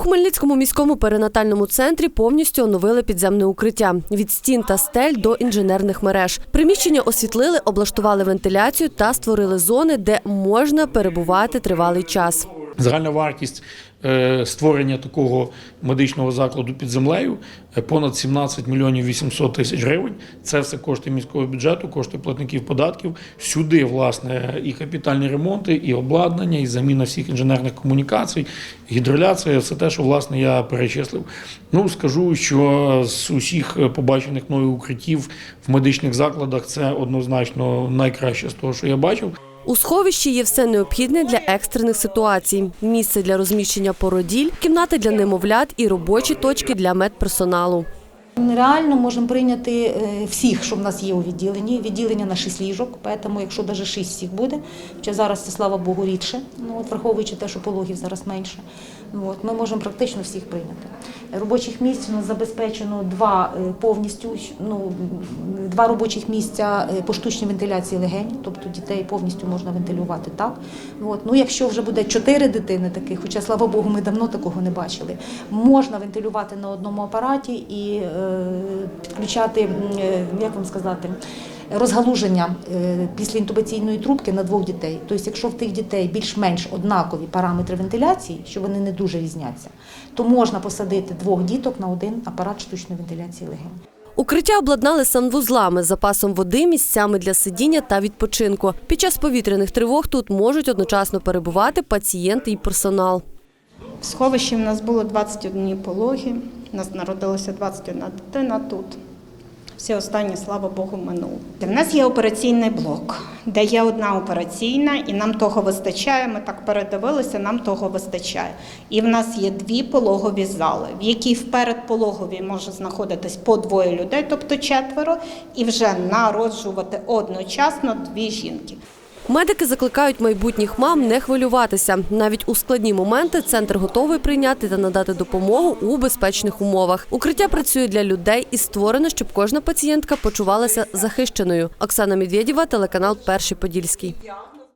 Хмельницькому міському перинатальному центрі повністю оновили підземне укриття від стін та стель до інженерних мереж. Приміщення освітлили, облаштували вентиляцію та створили зони, де можна перебувати тривалий час. Загальна вартість е, створення такого медичного закладу під землею е, понад 17 мільйонів 800 тисяч гривень. Це все кошти міського бюджету, кошти платників податків. Сюди, власне, і капітальні ремонти, і обладнання, і заміна всіх інженерних комунікацій, гідроляція, все те, що власне я перечислив. Ну скажу, що з усіх побачених мною укриттів в медичних закладах це однозначно найкраще з того, що я бачив. У сховищі є все необхідне для екстрених ситуацій: місце для розміщення породіль, кімнати для немовлят і робочі точки для медперсоналу. Реально можемо прийняти е, всіх, що в нас є у відділенні. Відділення на 6 ліжок, тому якщо навіть 6 всіх буде, хоча зараз це, слава Богу, рідше, ну, от, враховуючи те, що пологів зараз менше, ну, от, ми можемо практично всіх прийняти. Робочих місць у нас забезпечено два е, повністю, ну, два робочих місця е, по штучній вентиляції легень, тобто дітей повністю можна вентилювати так. От. Ну, якщо вже буде чотири дитини таких, хоча, слава Богу, ми давно такого не бачили, можна вентилювати на одному апараті і підключати, е, як вам сказати, розгалуження е, післяінтубаційної трубки на двох дітей. Тобто, якщо в тих дітей більш-менш однакові параметри вентиляції, що вони не дуже різняться, то можна посадити двох діток на один апарат штучної вентиляції легень. Укриття обладнали санвузлами, запасом води, місцями для сидіння та відпочинку. Під час повітряних тривог тут можуть одночасно перебувати пацієнти і персонал. В сховищі в нас було 21 пологи, у нас народилося 21 дитина тут. Всі останні, слава Богу, минуло. В нас є операційний блок, де є одна операційна, і нам того вистачає. Ми так передивилися, нам того вистачає. І в нас є дві пологові зали, в якій в передпологовій може знаходитись по двоє людей, тобто четверо, і вже народжувати одночасно дві жінки. Медики закликають майбутніх мам не хвилюватися. Навіть у складні моменти центр готовий прийняти та надати допомогу у безпечних умовах. Укриття працює для людей і створено, щоб кожна пацієнтка почувалася захищеною. Оксана Медведєва, телеканал Перший Подільський.